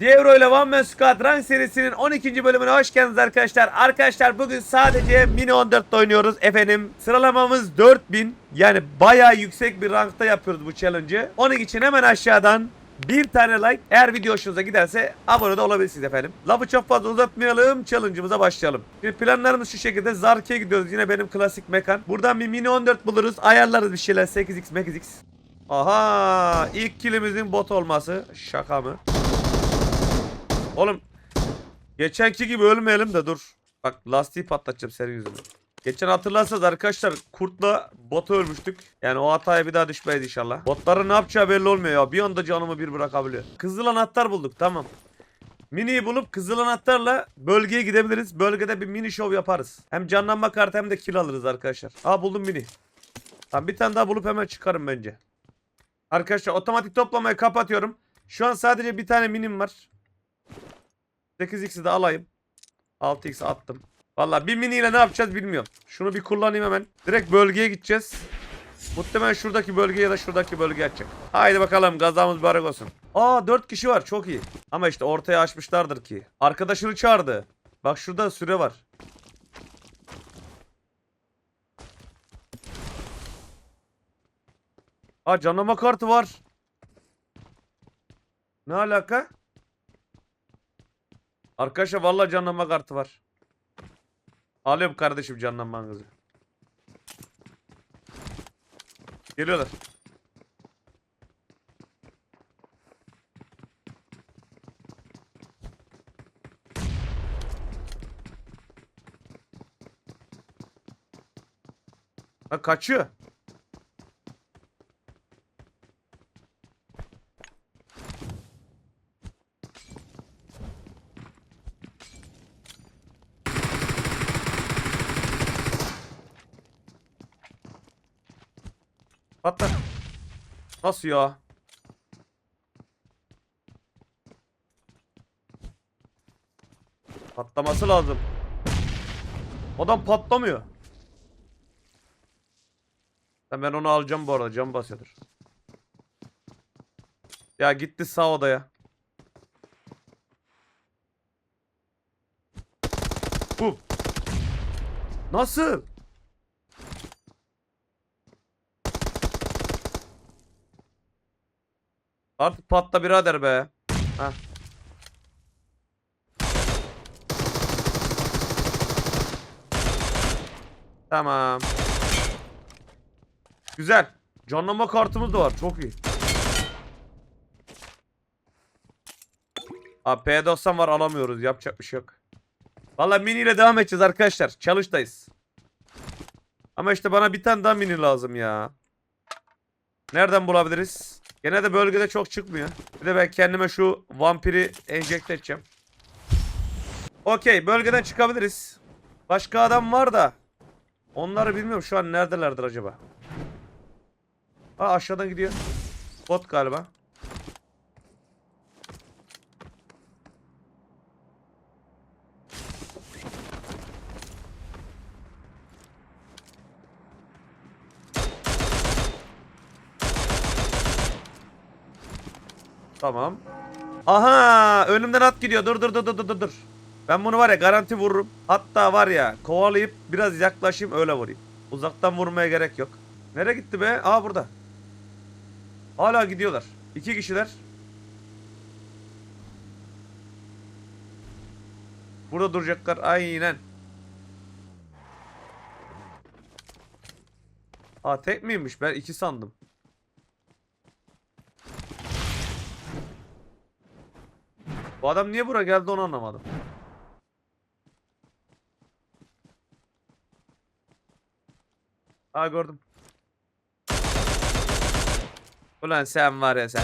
Dievro ile One Man Squad Rank serisinin 12. bölümüne hoş geldiniz arkadaşlar. Arkadaşlar bugün sadece Mini 14'te oynuyoruz efendim. Sıralamamız 4000. Yani bayağı yüksek bir rankta yapıyoruz bu challenge'ı. Onun için hemen aşağıdan bir tane like. Eğer video hoşunuza giderse abone de olabilirsiniz efendim. Lafı çok fazla uzatmayalım. Challenge'ımıza başlayalım. Şimdi planlarımız şu şekilde. Zarki'ye gidiyoruz. Yine benim klasik mekan. Buradan bir Mini 14 buluruz. Ayarlarız bir şeyler. 8x 8x. Aha ilk kilimizin bot olması. Şaka mı? Oğlum geçenki gibi ölmeyelim de dur. Bak lastiği patlatacağım senin yüzünden. Geçen hatırlarsanız arkadaşlar kurtla botu ölmüştük. Yani o hataya bir daha düşmeyiz inşallah. Botların ne yapacağı belli olmuyor ya. Bir anda canımı bir bırakabiliyor. Kızıl anahtar bulduk tamam. Mini'yi bulup kızıl anahtarla bölgeye gidebiliriz. Bölgede bir mini show yaparız. Hem canlanma kartı hem de kill alırız arkadaşlar. Aa buldum mini. Tamam bir tane daha bulup hemen çıkarım bence. Arkadaşlar otomatik toplamayı kapatıyorum. Şu an sadece bir tane minim var. 8x'i de alayım. 6x attım. Valla bir mini ile ne yapacağız bilmiyorum. Şunu bir kullanayım hemen. Direkt bölgeye gideceğiz. Muhtemelen şuradaki bölge ya da şuradaki bölge açacak. Haydi bakalım gazamız barek olsun. Aa 4 kişi var çok iyi. Ama işte ortaya açmışlardır ki. Arkadaşını çağırdı. Bak şurada süre var. Aa canlama kartı var. Ne alaka? Arkadaşlar vallahi canlanma kartı var. Alıyorum kardeşim canlanmanızı. Geliyorlar. Ha kaçıyor. Patla. Nasıl ya? Patlaması lazım. Adam patlamıyor. Ben onu alacağım bu arada. Cam basıyordur. Ya gitti sağ odaya. Bu. Nasıl? Artık patla birader be. Heh. Tamam. Güzel. Canlama kartımız da var. Çok iyi. Abi P90 var alamıyoruz. Yapacak bir şey yok. Valla mini ile devam edeceğiz arkadaşlar. Challenge'dayız. Ama işte bana bir tane daha mini lazım ya. Nereden bulabiliriz? Gene de bölgede çok çıkmıyor. Bir de ben kendime şu vampiri enjekte edeceğim. Okey bölgeden çıkabiliriz. Başka adam var da. Onları bilmiyorum şu an neredelerdir acaba. Aa aşağıdan gidiyor. Bot galiba. Tamam. Aha önümden at gidiyor. Dur dur dur dur dur dur. Ben bunu var ya garanti vururum. Hatta var ya kovalayıp biraz yaklaşayım öyle vurayım. Uzaktan vurmaya gerek yok. Nereye gitti be? Aa burada. Hala gidiyorlar. İki kişiler. Burada duracaklar. Aynen. Aa tek miymiş? Ben iki sandım. Bu adam niye buraya geldi onu anlamadım. Aa gördüm. Ulan sen var ya sen.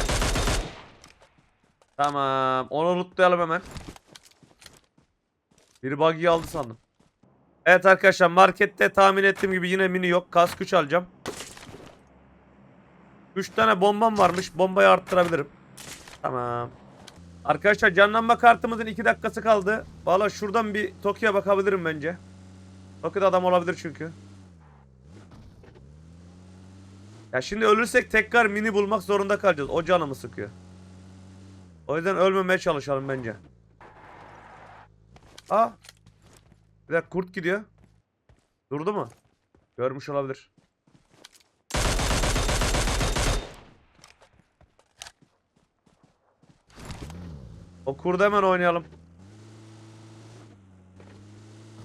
Tamam. Onu lootlayalım hemen. Bir buggy aldı sandım. Evet arkadaşlar markette tahmin ettiğim gibi yine mini yok. Kask 3 alacağım. 3 tane bombam varmış. Bombayı arttırabilirim. Tamam. Arkadaşlar canlanma kartımızın 2 dakikası kaldı. Valla şuradan bir Tokyo'ya bakabilirim bence. Tokyo'da adam olabilir çünkü. Ya şimdi ölürsek tekrar mini bulmak zorunda kalacağız. O canımı sıkıyor. O yüzden ölmemeye çalışalım bence. Aa. Bir dakika kurt gidiyor. Durdu mu? Görmüş olabilir. O kurdu hemen oynayalım.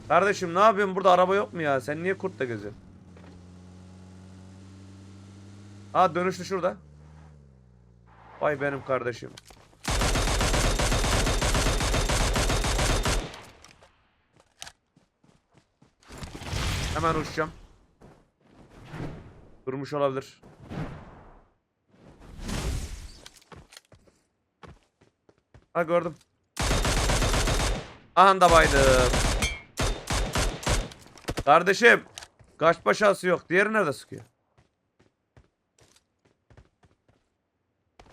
Kardeşim ne yapıyorsun? Burada araba yok mu ya? Sen niye kurtla geziyorsun? Aa dönüştü şurada. Vay benim kardeşim. Hemen uçacağım. Durmuş olabilir. Ha gördüm. Aha da baydım. Kardeşim. Kaç başası yok. Diğeri nerede sıkıyor?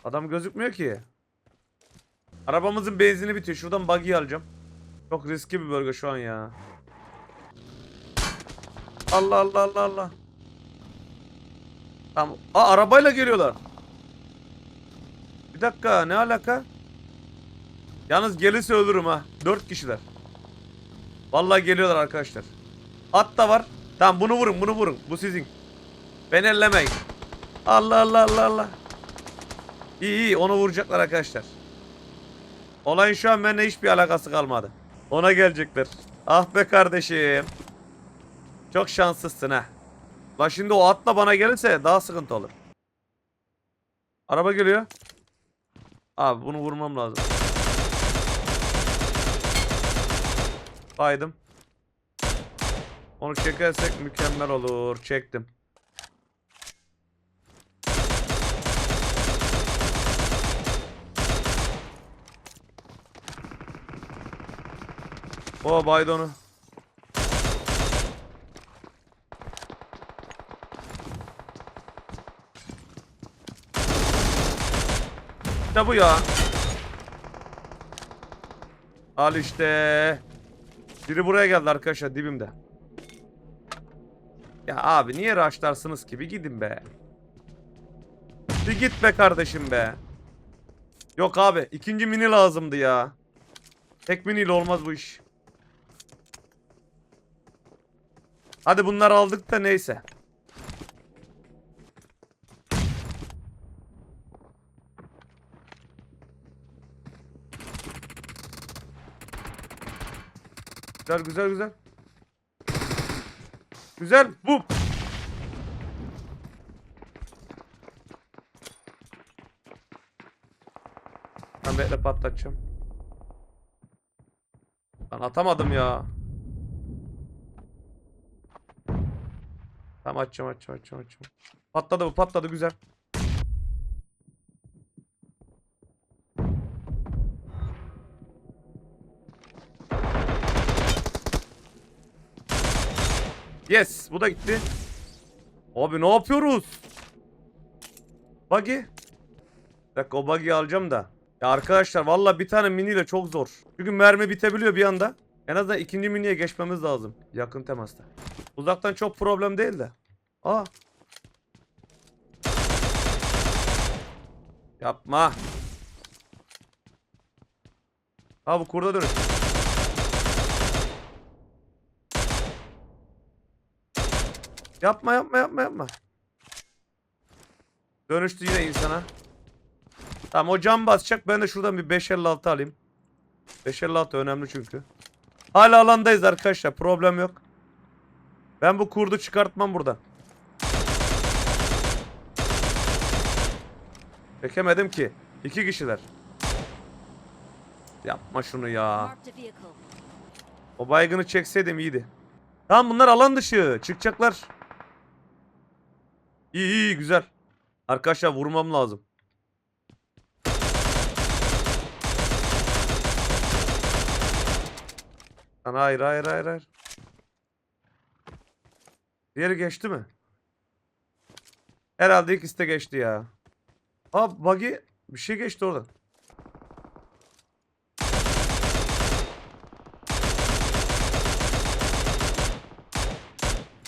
Adam gözükmüyor ki. Arabamızın benzini bitiyor. Şuradan buggy alacağım. Çok riskli bir bölge şu an ya. Allah Allah Allah Allah. Tamam. Aa arabayla geliyorlar. Bir dakika ne alaka? Yalnız gelirse ölürüm ha. Dört kişiler. Vallahi geliyorlar arkadaşlar. At da var. Tamam bunu vurun bunu vurun. Bu sizin. Beni ellemeyin. Allah Allah Allah Allah. İyi iyi onu vuracaklar arkadaşlar. Olayın şu an benimle hiçbir alakası kalmadı. Ona gelecekler. Ah be kardeşim. Çok şanslısın ha. Lan şimdi o atla bana gelirse daha sıkıntı olur. Araba geliyor. Abi bunu vurmam lazım. Baydım. Onu çekersek mükemmel olur. Çektim. O baydı onu. İşte bu ya. Al işte. Biri buraya geldi arkadaşlar dibimde. Ya abi niye rushlarsınız ki? Bir gidin be. Bir git be kardeşim be. Yok abi ikinci mini lazımdı ya. Tek miniyle olmaz bu iş. Hadi bunları aldık da neyse. Güzel güzel güzel. Güzel. Bu. Ben bekle patlatacağım. Ben atamadım ya. Tamam açacağım açacağım açacağım açacağım. Patladı bu patladı güzel. Yes bu da gitti. Abi ne yapıyoruz? Buggy. Bir dakika o buggy'i alacağım da. Ya arkadaşlar valla bir tane miniyle çok zor. Çünkü mermi bitebiliyor bir anda. En azından ikinci miniye geçmemiz lazım. Yakın temasta. Uzaktan çok problem değil de. Aa. Yapma. Ha bu kurda dönüş. Yapma yapma yapma yapma. Dönüştü yine insana. Tamam o cam basacak. Ben de şuradan bir 556 alayım. 556 önemli çünkü. Hala alandayız arkadaşlar. Problem yok. Ben bu kurdu çıkartmam buradan. Çekemedim ki. İki kişiler. Yapma şunu ya. O baygını çekseydim iyiydi. Tamam bunlar alan dışı. Çıkacaklar. İyi iyi güzel. Arkadaşlar vurmam lazım. Lan hayır hayır hayır hayır. Diğeri geçti mi? Herhalde ikisi de geçti ya. Aa buggy bir şey geçti oradan.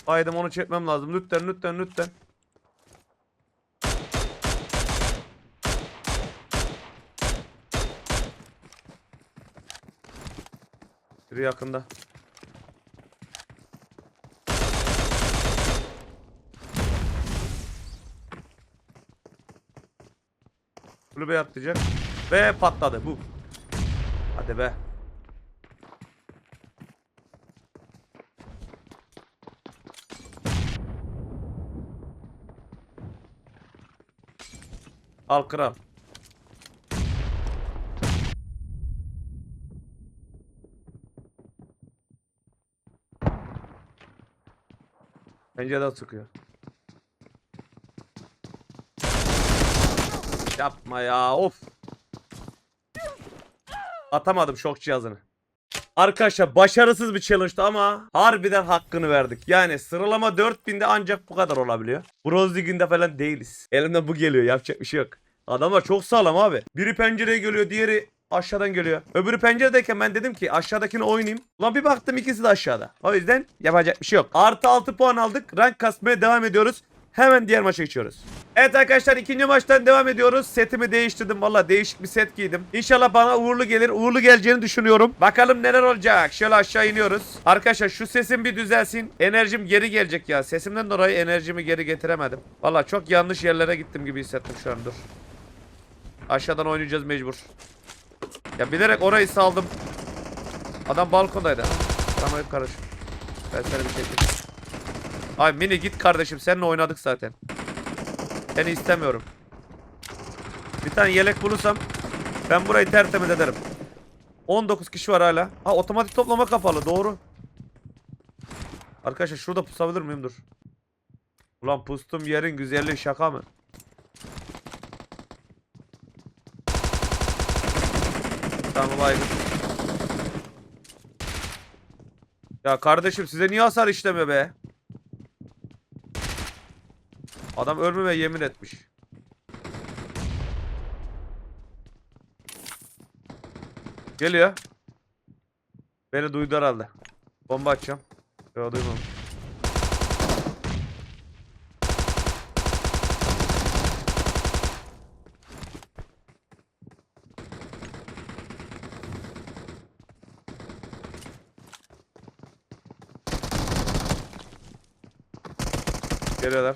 Baydım onu çekmem lazım. Lütfen lütfen lütfen. Biri yakında. Kulübe atlayacak. Ve patladı. Bu. Hadi be. Al kral. Pencereden sıkıyor. Yapma ya of. Atamadım şok cihazını. Arkadaşlar başarısız bir challenge'dı ama harbiden hakkını verdik. Yani sıralama 4000'de ancak bu kadar olabiliyor. Bronz liginde falan değiliz. Elimden bu geliyor yapacak bir şey yok. Adamlar çok sağlam abi. Biri pencereye geliyor diğeri aşağıdan geliyor. Öbürü penceredeyken ben dedim ki aşağıdakini oynayayım. Ulan bir baktım ikisi de aşağıda. O yüzden yapacak bir şey yok. Artı 6 puan aldık. Rank kasmaya devam ediyoruz. Hemen diğer maça geçiyoruz. Evet arkadaşlar ikinci maçtan devam ediyoruz. Setimi değiştirdim. Valla değişik bir set giydim. İnşallah bana uğurlu gelir. Uğurlu geleceğini düşünüyorum. Bakalım neler olacak. Şöyle aşağı iniyoruz. Arkadaşlar şu sesim bir düzelsin. Enerjim geri gelecek ya. Sesimden dolayı enerjimi geri getiremedim. Valla çok yanlış yerlere gittim gibi hissettim şu an. Dur. Aşağıdan oynayacağız mecbur. Ya bilerek orayı saldım. Adam balkondaydı. Tamam hep karış. Ben seni bir çekeyim. Ay mini git kardeşim seninle oynadık zaten. Seni istemiyorum. Bir tane yelek bulursam ben burayı tertemiz ederim. 19 kişi var hala. Ha otomatik toplama kapalı doğru. Arkadaşlar şurada pusabilir miyim dur. Ulan pustum yerin güzelliği şaka mı? Tamam baygın. Ya kardeşim size niye hasar işlemiyor be? Adam ölmeme yemin etmiş. Geliyor. Beni duydu herhalde. Bomba atacağım. Yok duymamış. Geliyorlar.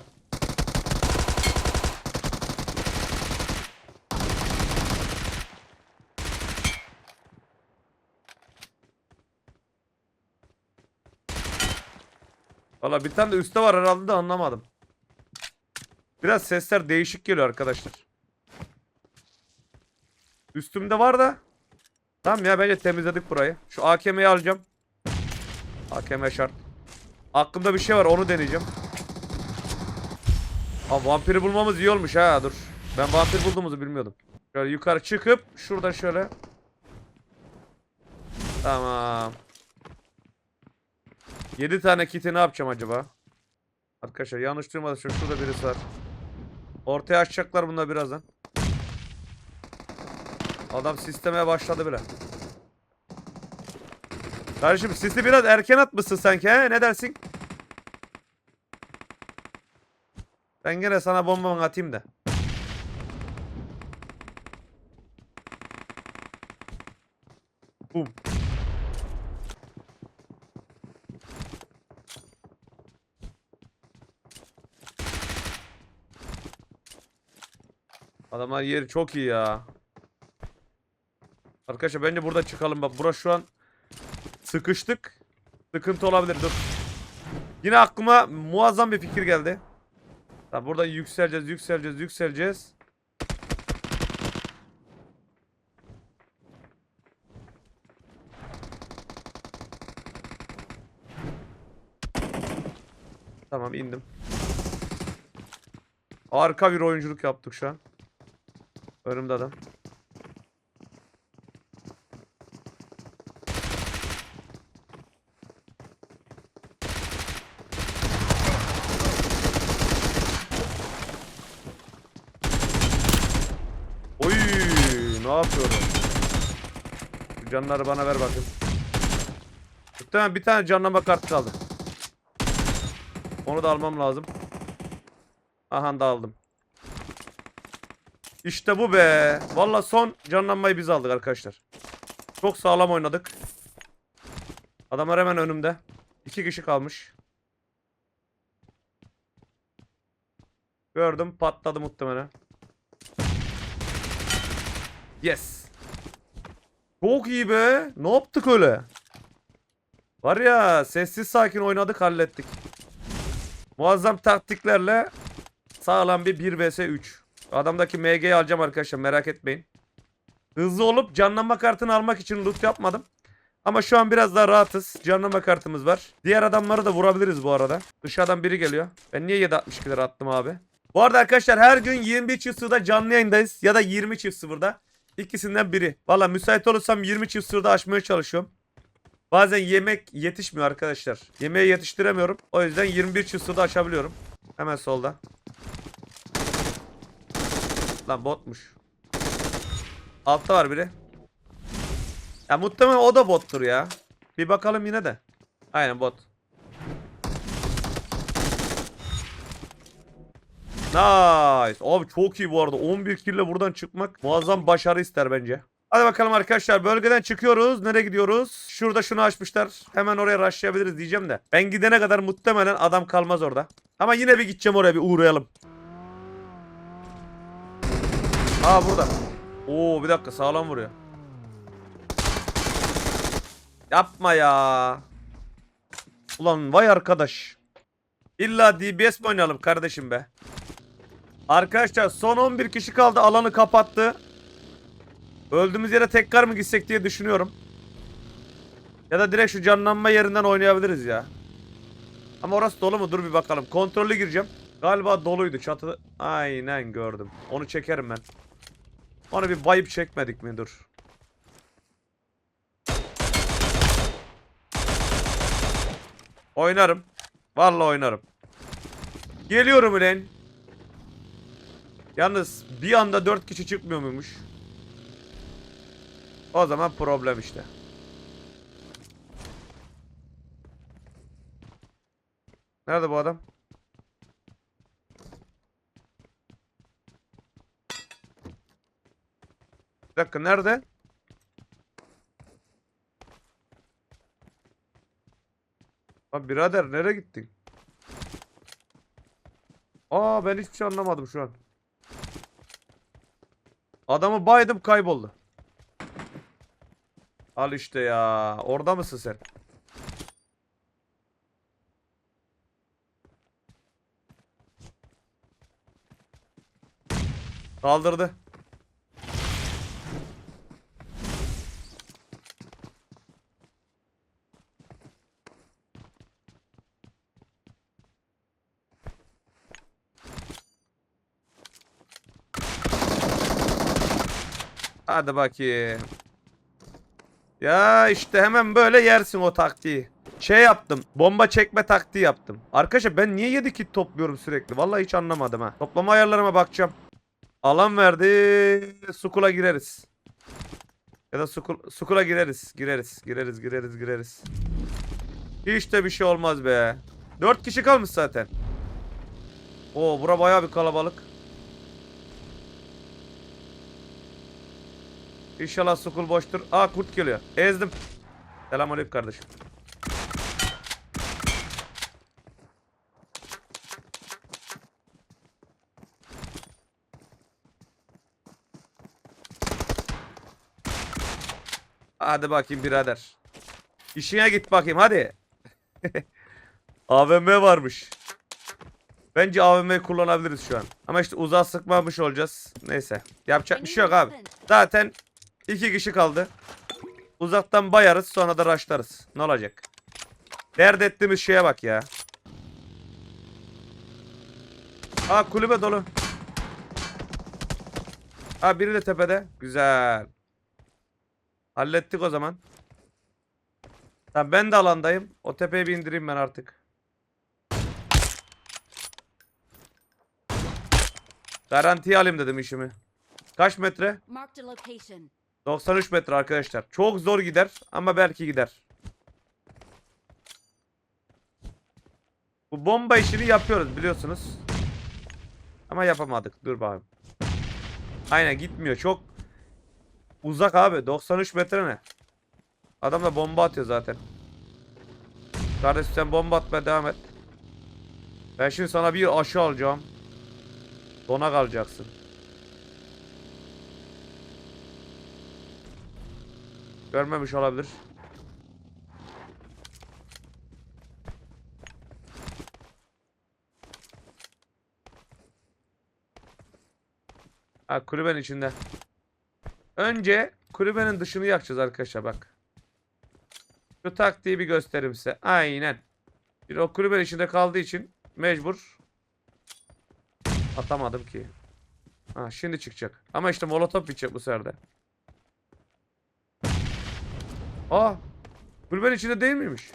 Valla bir tane de üstte var herhalde de anlamadım. Biraz sesler değişik geliyor arkadaşlar. Üstümde var da. Tamam ya bence temizledik burayı. Şu AKM'yi alacağım. AKM şart. Aklımda bir şey var onu deneyeceğim. Aa vampiri bulmamız iyi olmuş ha dur. Ben vampir bulduğumuzu bilmiyordum. Şöyle yukarı çıkıp şuradan şöyle. Tamam. 7 tane kiti ne yapacağım acaba? Arkadaşlar yanlış duymadıysam şurada birisi var. Ortaya açacaklar bunlar birazdan. Adam sistemeye başladı bile. Kardeşim sisi biraz erken atmışsın sanki he? Ne dersin? Ben gene sana bombamı atayım da. Bum. Adamlar yeri çok iyi ya. Arkadaşlar bence burada çıkalım bak. Burası şu an sıkıştık. Sıkıntı olabilir dur. Yine aklıma muazzam bir fikir geldi. Tamam buradan yükseleceğiz, yükseleceğiz, yükseleceğiz. Tamam indim. Harika bir oyunculuk yaptık şu an. Önümde adam. Oy, ne yapıyorum? Şu canları bana ver bakayım. Muhtemelen bir tane canlama kartı kaldı. Onu da almam lazım. Aha da aldım. İşte bu be. Valla son canlanmayı biz aldık arkadaşlar. Çok sağlam oynadık. Adamlar hemen önümde. İki kişi kalmış. Gördüm patladı muhtemelen. Yes. Çok iyi be. Ne yaptık öyle? Var ya sessiz sakin oynadık hallettik. Muazzam taktiklerle sağlam bir 1 vs 3. Adamdaki MG'yi alacağım arkadaşlar merak etmeyin. Hızlı olup canlanma kartını almak için loot yapmadım. Ama şu an biraz daha rahatız. Canlanma kartımız var. Diğer adamları da vurabiliriz bu arada. Dışarıdan biri geliyor. Ben niye 7.62 lira attım abi? Bu arada arkadaşlar her gün 21 çift canlı yayındayız. Ya da 20 çift sıfırda. İkisinden biri. Valla müsait olursam 20 çift sıfırda açmaya çalışıyorum. Bazen yemek yetişmiyor arkadaşlar. Yemeği yetiştiremiyorum. O yüzden 21 çift sıfırda açabiliyorum. Hemen solda. Lan botmuş. Altta var biri. Ya muhtemelen o da bottur ya. Bir bakalım yine de. Aynen bot. Nice. Abi çok iyi bu arada. 11 kill ile buradan çıkmak muazzam başarı ister bence. Hadi bakalım arkadaşlar bölgeden çıkıyoruz. Nereye gidiyoruz? Şurada şunu açmışlar. Hemen oraya rushlayabiliriz diyeceğim de. Ben gidene kadar muhtemelen adam kalmaz orada. Ama yine bir gideceğim oraya bir uğrayalım. Aa burada. Oo bir dakika sağlam vuruyor. Yapma ya. Ulan vay arkadaş. İlla DBS mi oynayalım kardeşim be? Arkadaşlar son 11 kişi kaldı alanı kapattı. Öldüğümüz yere tekrar mı gitsek diye düşünüyorum. Ya da direkt şu canlanma yerinden oynayabiliriz ya. Ama orası dolu mu? Dur bir bakalım. Kontrollü gireceğim. Galiba doluydu çatı. Aynen gördüm. Onu çekerim ben. Onu bir bayıp çekmedik mi? Dur. Oynarım. Vallahi oynarım. Geliyorum ulan. Yalnız bir anda 4 kişi çıkmıyor muymuş? O zaman problem işte. Nerede bu adam? Bir dakika nerede? Lan birader nereye gittin? Aa ben hiçbir şey anlamadım şu an. Adamı baydım kayboldu. Al işte ya. Orada mısın sen? Kaldırdı. Hadi bakayım. Ya işte hemen böyle yersin o taktiği. Şey yaptım. Bomba çekme taktiği yaptım. Arkadaşlar ben niye 7 kit topluyorum sürekli? Vallahi hiç anlamadım ha. Toplama ayarlarıma bakacağım. Alan verdi. Sukula gireriz. Ya da sukul, sukula gireriz. Gireriz. Gireriz. Gireriz. Gireriz. Hiç de bir şey olmaz be. 4 kişi kalmış zaten. Oo bura bayağı bir kalabalık. İnşallah sukul boştur. Aa kurt geliyor. Ezdim. Selamünaleyküm kardeşim. Hadi bakayım birader. İşine git bakayım hadi. AVM varmış. Bence AVM'yi kullanabiliriz şu an. Ama işte uzağa sıkmamış olacağız. Neyse. Yapacak bir şey yok abi. Zaten iki kişi kaldı. Uzaktan bayarız sonra da raşlarız. Ne olacak? Dert ettiğimiz şeye bak ya. Aa kulübe dolu. Aa biri de tepede. Güzel. Hallettik o zaman. Tamam ben de alandayım. O tepeye bir indireyim ben artık. Garantiye alayım dedim işimi. Kaç metre? Marked a location. 93 metre arkadaşlar. Çok zor gider ama belki gider. Bu bomba işini yapıyoruz biliyorsunuz. Ama yapamadık. Dur bakayım. Aynen gitmiyor. Çok uzak abi. 93 metre ne? Adam da bomba atıyor zaten. Kardeş sen bomba atmaya devam et. Ben şimdi sana bir aşı alacağım. Sona kalacaksın. Görmemiş olabilir. Ha kulübenin içinde. Önce kulübenin dışını yakacağız arkadaşlar bak. Şu taktiği bir göstereyim size. Aynen. Bir o kulübenin içinde kaldığı için mecbur. Atamadım ki. Ha şimdi çıkacak. Ama işte molotof bitecek bu sefer Aa. Kulübenin içinde değil miymiş?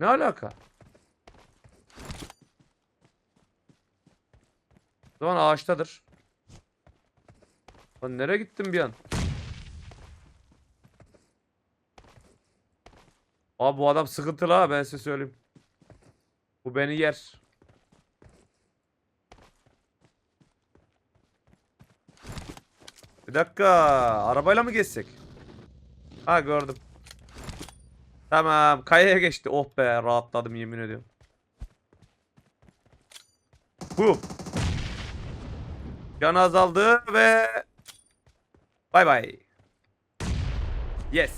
Ne alaka? O zaman ağaçtadır. Lan nereye gittin bir an? Abi bu adam sıkıntılı ha ben size söyleyeyim. Bu beni yer. Bir dakika. Arabayla mı geçsek? Ha gördüm. Tamam. Kayaya geçti. Oh be rahatladım yemin ediyorum. Bu. Can azaldı ve bay bay. Yes.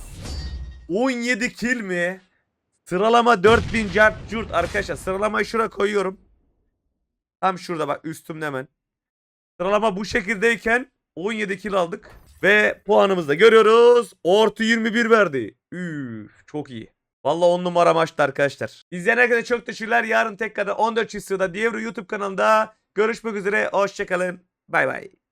17 kill mi? Sıralama 4000 cart curt arkadaşlar. Sıralamayı şuraya koyuyorum. Tam şurada bak üstümde hemen. Sıralama bu şekildeyken 17 kill aldık. Ve puanımızı da görüyoruz. Ortu 21 verdi. Üf, çok iyi. Vallahi 10 numara maçtı arkadaşlar. İzleyen herkese çok teşekkürler. Yarın tekrardan 14 sırada Dievro YouTube kanalında görüşmek üzere. Hoşçakalın. Bay bay.